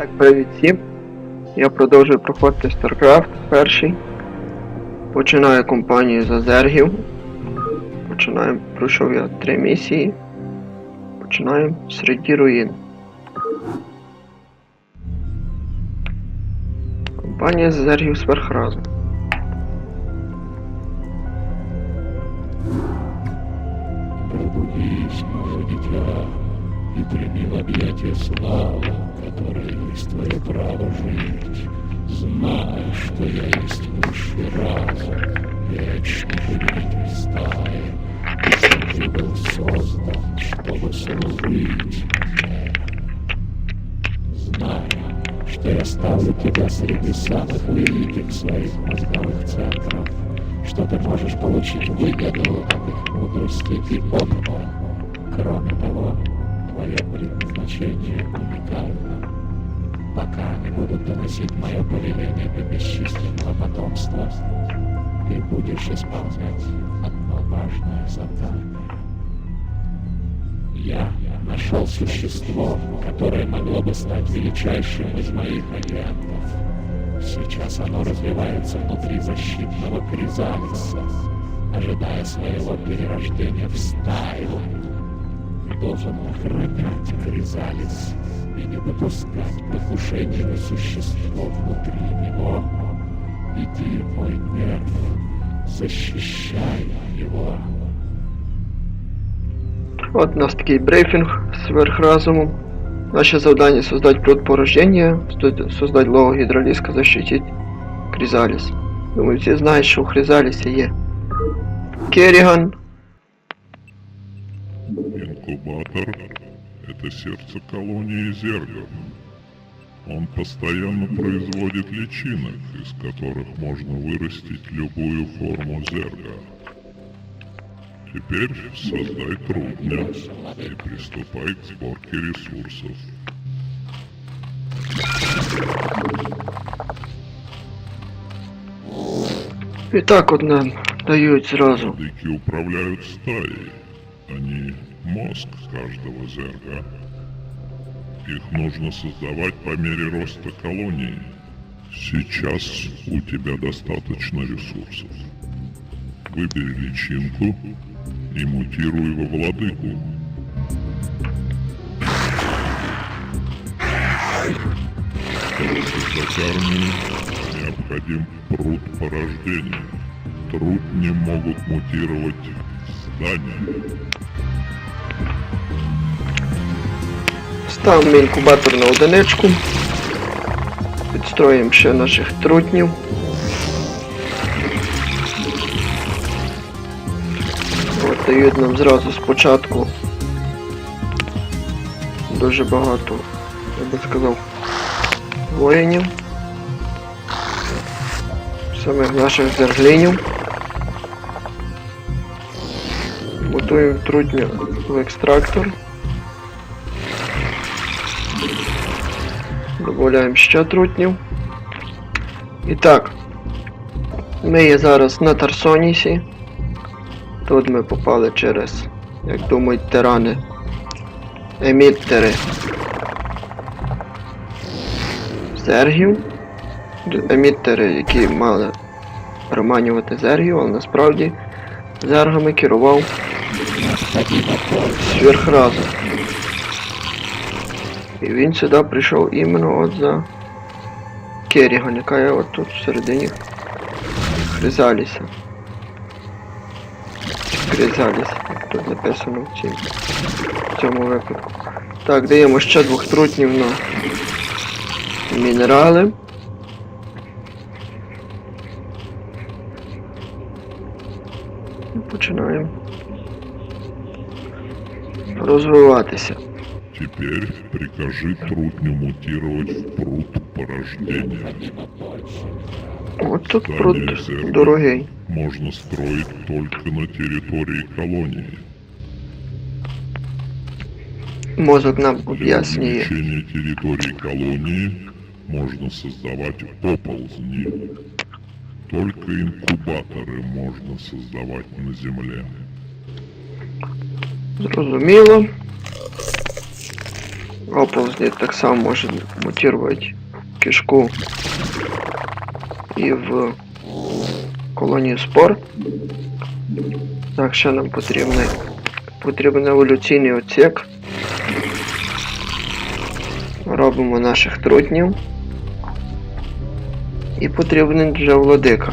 Так, привіт всім. Я продовжую проходити StarCraft перший. Починаю компанію з Азергів. Починаємо. Пройшов я три місії. Починаємо серед руїн. Компанія з Азергів сверхразом. Пробудись, мое дитя, и прими в которая есть твое право жить. Знай, что я есть высший разум, вечный повелитель стаи. И ты был создан, чтобы служить. Знай, что я ставлю тебя среди самых великих своих мозговых центров, что ты можешь получить выгоду от их мудрости и опыта. Кроме того, твое предназначение уникально. Пока они будут доносить мое повеление до бесчисленного потомства, ты будешь исполнять одно важное задание. Я нашел существо, которое могло бы стать величайшим из моих агентов. Сейчас оно развивается внутри защитного кризалиса, ожидая своего перерождения в стаю. Ты должен охранять кризалис не допускать покушения на существо внутри него. Иди, мой нерв, защищай его. От у нас такий брифінг сверхразуму. Наше завдання создать плод порождения, сто- создать лово гідроліска, защитить Кризаліс. Думаю, всі знають, що у Кризалісі є Керриган, Инкубатор – это сердце колонии зергов. Он постоянно производит личинок, из которых можно вырастить любую форму зерга. Теперь создай трудня и приступай к сборке ресурсов. І так от нам дають зразу. Владыки управляют стаей. Они мозг каждого зерга. Их нужно создавать по мере роста колонии. Сейчас у тебя достаточно ресурсов. Выбери личинку и мутируй во владыку. Чтобы создать армию, необходим пруд порождения. Трудни могут мутировать здания. Ставимо інкубатор на одиничку. Підстроїмо ще наших трутнів. От дають нам зразу спочатку дуже багато, я би сказав, воїнів. Самих наших зерглинів. Готуємо трутню в екстрактор. Добавляємо ще трутнів. І так. Ми є зараз на Тарсонісі. Тут ми попали через, як думають, тирани. Еміттери. Зергів. Еміттери, які мали приманювати зергів, але насправді зергами керував сверхразум. І він сюди прийшов іменно от за Керріган, яка є от тут всередині Хризаліса. Кризаліс, тут написано в, цім, в цьому випадку. Так, даємо ще двох трутнів на мінерали. І починаємо розвиватися. Теперь прикажи трудню мутировать в пруд порождения. От тут Здання пруд дорогий. можно строить только на территории колонии. Мозок нам Для об'яснює. увеличения территории колонии можно создавать оползни. Только инкубаторы можно создавать на Земле. Зрозуміло. Оползні так само може мутувати в кишку і в колонію спор. Так, ще нам потрібний, потрібен еволюційний отсек. Робимо наших трутнів. І потрібен вже владика.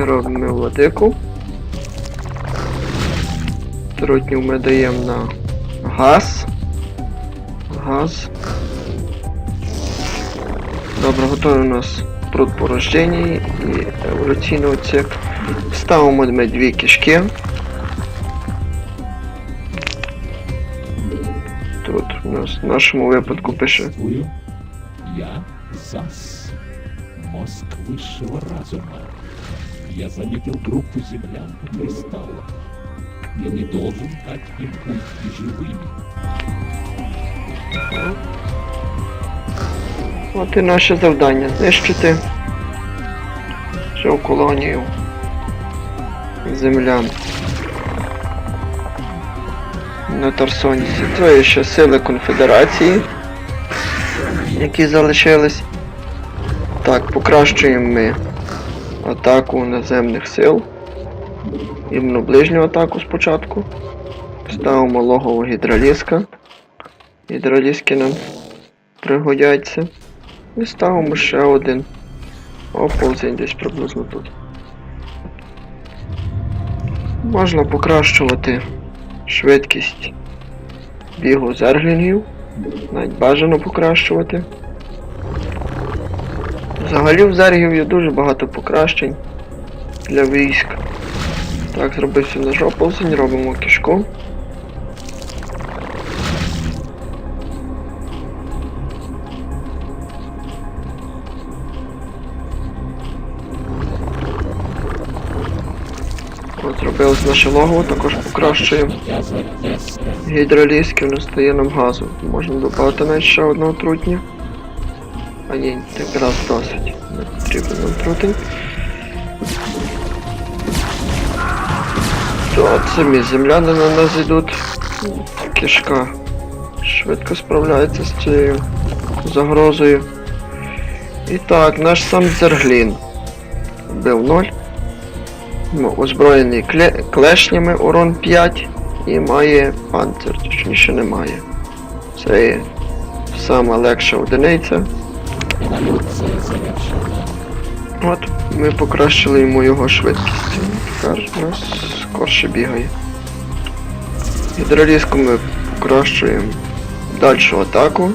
Робимо владику. Трутнів ми даємо на газ. Газ. Добре, готовий у нас пруд порождення і еволюційний отсек. Ставимо ми дві кишки. Тут у нас в нашому випадку пише я ЗАС, мозг высшего разума. Я заметил группу землян у кристалла. Я не должен дать им уйти живыми. От і наше завдання знищити цю колонію землян на Тарсонісі. Це є ще сили конфедерації, які залишились. Так, покращуємо ми атаку наземних сил. Іменно ближню атаку спочатку. Ставимо логово гідроліска. Гідроліски нам пригодяться. І ставимо ще один оползень десь приблизно тут. Можна покращувати швидкість бігу зерглінгів. Навіть бажано покращувати. Взагалі в зергів є дуже багато покращень для військ. Так, зробився наш оползень, робимо кишку. От зробилось наше логово, також покращуємо гідролізки, воно стає нам газу. Можна додати навіть ще одного трутня. А ні, якраз досить. Не потрібен нам трутень. То самі земляни на нас йдуть. Кишка швидко справляється з цією загрозою. І так, наш сам Зерглін. Бив 0. Ну, озброєний кле- клешнями урон 5 і має панцир, точніше немає. Це є сама легша одиниця. От ми покращили йому його швидкість. Тепер у нас скорше бігає. Гідролізку ми покращуємо дальшу атаку.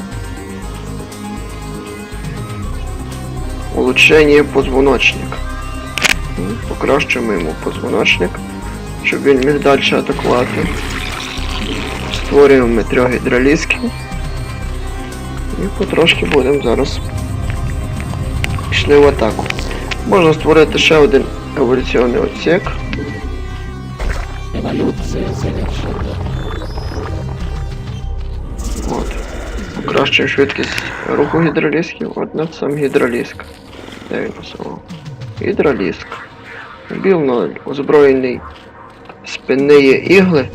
Улучшення позвоночник. Покращуємо йому позвоночник, щоб він міг далі атакувати. Створюємо ми трьох гідролізків. І потрошки будемо зараз пішли в атаку. Можна створити ще один еволюційний отсек. Эволюция завершена. От. Покращуємо швидкість руху гідролісків. От над сам гідроліск. Де він усував? Гідроліск. Біл 0. Озброєний спинні ігли.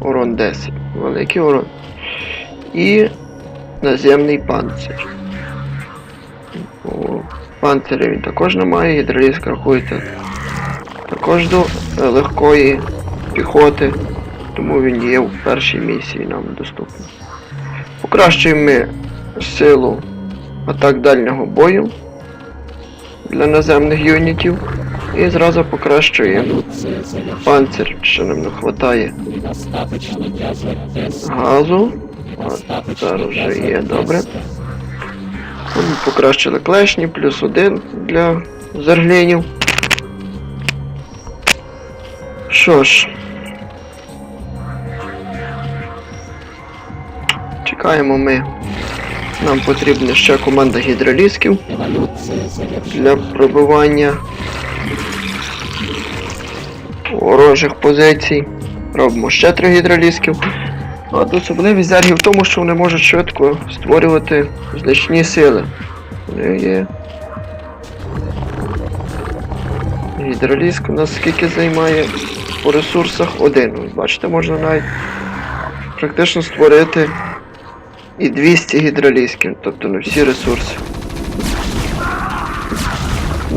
Урон 10. Великий урон. І наземний панцир. У панцирі він також не має, гідроліск рахується також до е, легкої піхоти, тому він є в першій місії нам доступний. Покращуємо силу атак дальнього бою для наземних юнітів і зразу покращуємо панцир, що нам не вистачає газу. Зараз вже є, добре. Покращили клешні, плюс один для зерглінів. Що ж. Чекаємо ми. Нам потрібна ще команда гідролісків для пробивання ворожих позицій. Робимо ще три гідролісків. От особливість зергів в тому, що вони можуть швидко створювати значні сили. Вони є Гідроліск у нас скільки займає по ресурсах один. Бачите, можна навіть практично створити і 200 гідролісків, тобто на всі ресурси.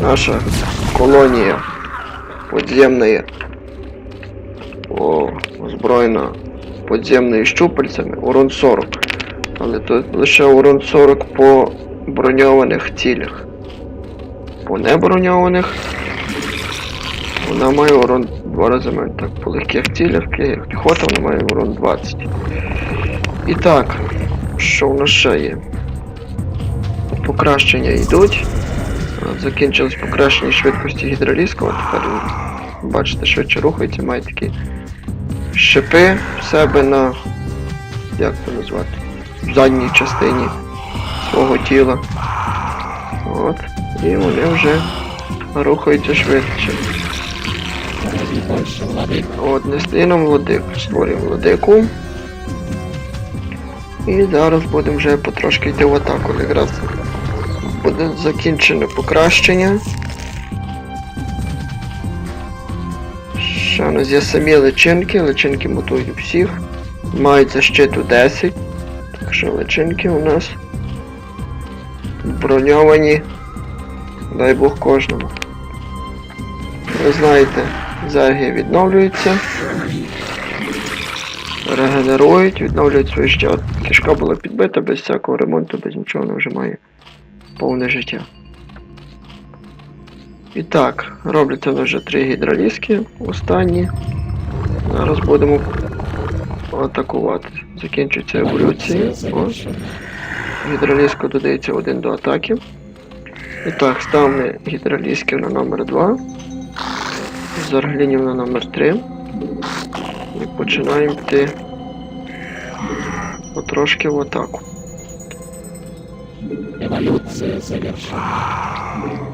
Наша колонія подземна, о, озброєна подземними щупальцями, урон 40. Але тут лише урон 40 по броньованих цілях. По неброньованих вона має урон два рази менше. Так, по легких цілях, як піхота, вона має урон 20. І так, що в нас ще є? Покращення йдуть. Закінчилось покращення швидкості гідролізкого, тепер бачите, швидше рухається, має такі щепи в себе на. як це назвати? В задній частині свого тіла. От. І вони вже рухаються швидше. От, нестином владик. Створюємо владику. І зараз будемо вже потрошки йти в атаку. Якраз буде закінчене покращення. У нас є самі личинки, личинки мутують всіх. Мають защиту 10. Так що личинки у нас броньовані. Дай Бог кожному. Ви знаєте, зерги відновлюються. Регенерують, відновлюють своє життя. Кишка була підбита без всякого ремонту, без нічого вона вже має повне життя. І так, робляться вже три гідроліски, останні. Зараз будемо атакувати. Закінчується еволюція. О, гідроліску додається один до атаки. І так, ставимо гідролісків на номер 2. Зарглінів на номер 3. І починаємо йти потрошки в атаку. Эволюция завершена.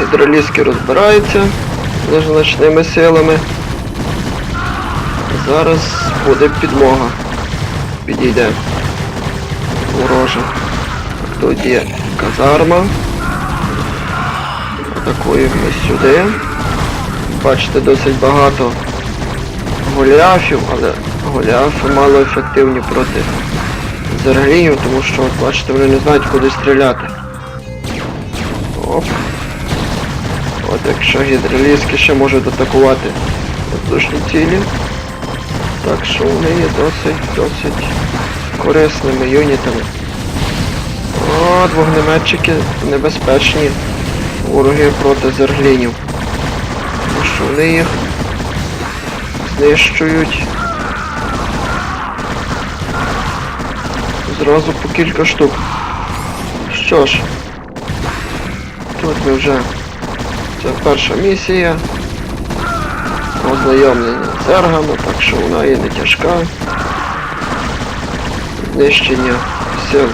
Гідроліски розбираються незначними силами. Зараз буде підмога. Підійде ворожа. Тут є казарма. Атакуємо сюди. Бачите, досить багато голіафів, але голіафи мало ефективні проти зерглінів, тому що, от бачите, вони не знають, куди стріляти. Оп. От якщо гідроліски ще можуть атакувати воздушні цілі, так що вони є досить, досить корисними юнітами. От, вогнеметчики небезпечні вороги проти зерглінів. Тому що вони їх знищують зразу по кілька штук. Що ж, тут ми вже це перша місія. Ознайомлення з зергами, так що вона є не тяжка. Знищення сил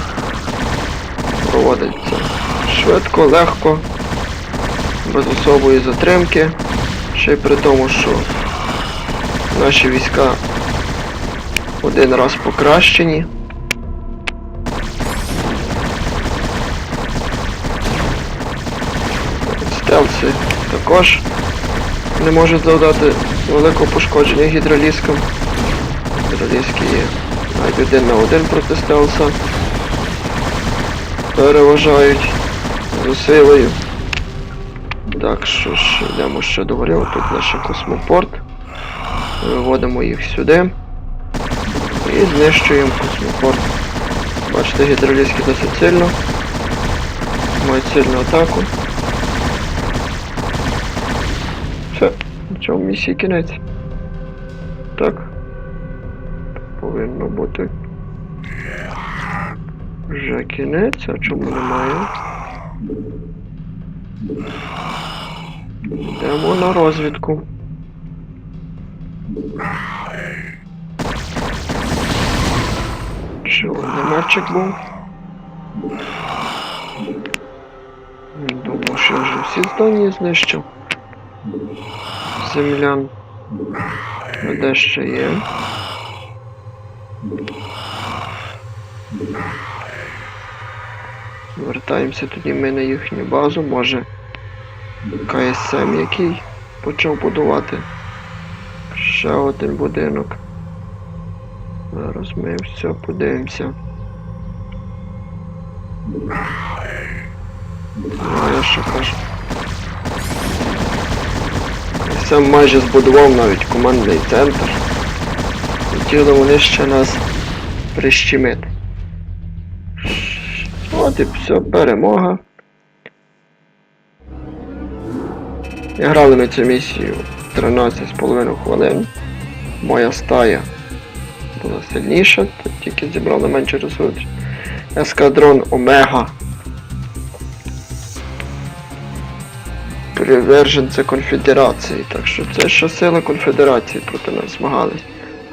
проводиться швидко, легко, без особої затримки. Ще й при тому, що наші війська один раз покращені. Стелси також не можуть завдати великого пошкодження гідроліскам. Гідроліски є навіть один на один проти стелса. Переважають за силою. Так, що ж, йдемо ще до гори. Тут наш космопорт. Виводимо їх сюди. І знищуємо космопорт. Бачите, гідроліски досить сильно. Мають сильну атаку. Цьому місії кінець. Так. Повинно бути. Вже кінець, а чому немає? Йдемо на розвідку. Що, вогнеметчик був? Думаю, що вже всі здання знищив. Землян. Де ще є? Вертаємося тоді ми на їхню базу, може КСМ який почав будувати ще один будинок. Зараз ми все подивимося. А я що кажу? КСМ майже збудував навіть командний центр. Хотіли вони ще нас прищемити. От і все, перемога. І грали ми цю місію 13,5 хвилин. Моя стая була сильніша, тільки зібрала менше ресурсів. Ескадрон Омега. Приверженці конфедерації, так що це ще сила конфедерації проти нас змагались.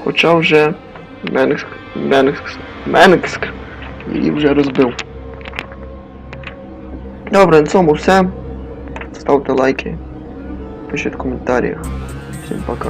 Хоча вже Менгск, Менгск, Менгск її вже розбив. Добре, на цьому все. Ставте лайки, пишіть в коментарях. Всім пока.